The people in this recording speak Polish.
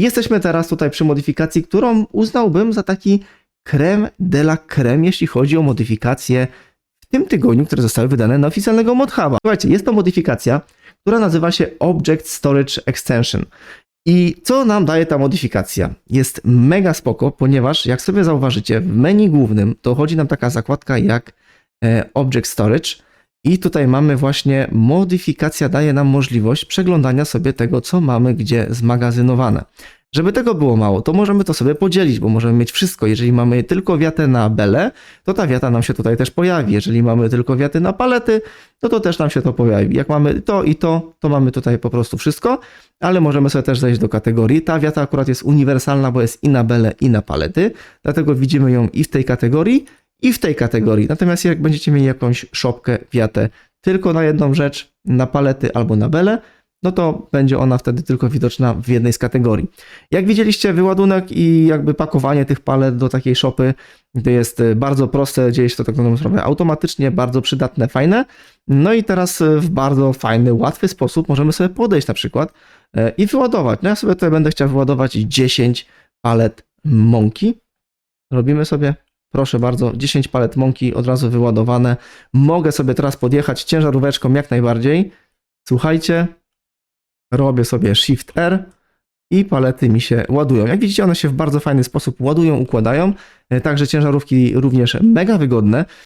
Jesteśmy teraz tutaj przy modyfikacji, którą uznałbym za taki creme de la creme, jeśli chodzi o modyfikacje w tym tygodniu, które zostały wydane na oficjalnego ModHuba. Słuchajcie, jest to modyfikacja, która nazywa się Object Storage Extension. I co nam daje ta modyfikacja? Jest mega spoko, ponieważ jak sobie zauważycie, w menu głównym to chodzi nam taka zakładka jak e, Object Storage i tutaj mamy właśnie modyfikacja daje nam możliwość przeglądania sobie tego, co mamy gdzie zmagazynowane. Żeby tego było mało, to możemy to sobie podzielić, bo możemy mieć wszystko. Jeżeli mamy tylko wiatę na bele, to ta wiata nam się tutaj też pojawi. Jeżeli mamy tylko wiaty na palety, to to też nam się to pojawi. Jak mamy to i to, to mamy tutaj po prostu wszystko, ale możemy sobie też zejść do kategorii. Ta wiata akurat jest uniwersalna, bo jest i na bele, i na palety, dlatego widzimy ją i w tej kategorii, i w tej kategorii. Natomiast jak będziecie mieli jakąś szopkę, wiatę tylko na jedną rzecz, na palety albo na bele, no to będzie ona wtedy tylko widoczna w jednej z kategorii. Jak widzieliście, wyładunek i jakby pakowanie tych palet do takiej szopy jest e, bardzo proste, dzieje się to tak naprawdę automatycznie, bardzo przydatne, fajne. No i teraz e, w bardzo fajny, łatwy sposób możemy sobie podejść na przykład e, i wyładować. No ja sobie tutaj będę chciał wyładować 10 palet mąki. Robimy sobie Proszę bardzo, 10 palet mąki od razu wyładowane. Mogę sobie teraz podjechać ciężaróweczką jak najbardziej. Słuchajcie, robię sobie Shift R i palety mi się ładują. Jak widzicie, one się w bardzo fajny sposób ładują, układają. E, Także ciężarówki również mega wygodne.